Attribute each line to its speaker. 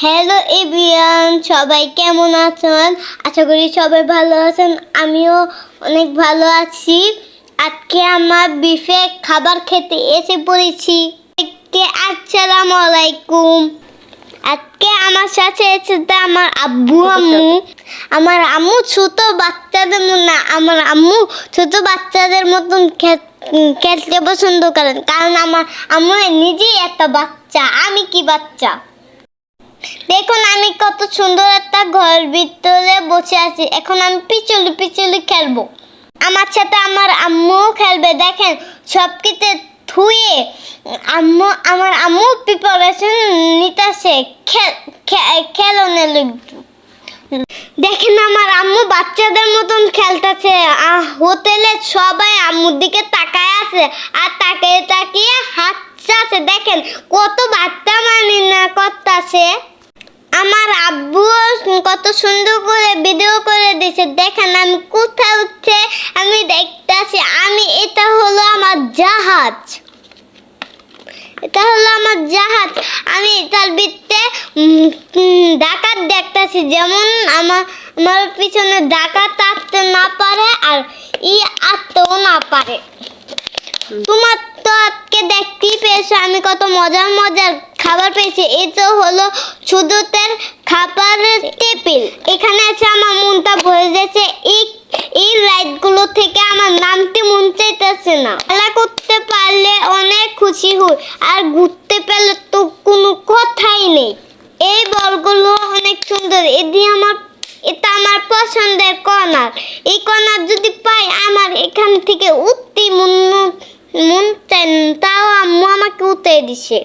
Speaker 1: Hello avian সবাই কেমন আছেন? আশা করি সবাই ভালো আছেন। আমিও অনেক ভালো আছি। আজকে আমার বিফে খাবার খেতে এসে পড়েছি। আসসালামু আলাইকুম। আজকে আমার সাথে এসেছে আমার আব্বু আম্মু। আমার আম্মু ছোট বাচ্চাদের না, আমার আম্মু ছোট বাচ্চাদের মতন খেলতে পছন্দ করেন। কারণ আমার আম্মু নিজেই একটা বাচ্চা, আমি কি বাচ্চা? দেখুন, আমি কত সুন্দর একটা ঘর ভিতরে বসে আছি। এখন আমি পিছলি পিছলি খেলব। আমার সাথে আমার আম্মুও খেলবে, দেখেন সব কিছু থুয়ে আম্মু, আমার আম্মু প্রিপারেশন নিতেছে। খেলনের লোক দেখেন, আমার আম্মু বাচ্চাদের মতন খেলতেছে। হোটেলে সবাই আম্মুর দিকে তাকায় আছে আর তাকিয়ে তাকিয়ে হাসছে দেখেন, কত বাচ্চা মানি না করতেছে আমার আব্বু কত সুন্দর করে ভিডিও করে দিয়েছে দেখেন আমি কোথায় উঠছে আমি দেখতেছি আমি এটা হলো আমার জাহাজ। এটা হলো আমার জাহাজ। আমি উম, উম, ডাকাত দেখতেছি যেমন আমার আমার পিছনে ডাকাত আসতে না পারে আর ই আসতেও না পারে। তোমার তো আজকে দেখতেই পেয়েছ আমি কত মজার মজার খাবার পেয়েছি। তো হলো সুদূতের খাবারের টেবিল। এখানে আছে আমার মনটা ভরে যাচ্ছে এই এই রাইডগুলো থেকে আমার নামতে মন চাইতেছে না। খেলা করতে পারলে অনেক খুশি হই, আর ঘুরতে পেলে তো কোনো কথাই নেই। এই বলগুলো অনেক সুন্দর। এদি আমার, এটা আমার পছন্দের কর্নার। এই কর্নার যদি পাই, আমার এখান থেকে উঠতে মন মন না। তাও আম্মু আমাকে উঠে দিছে।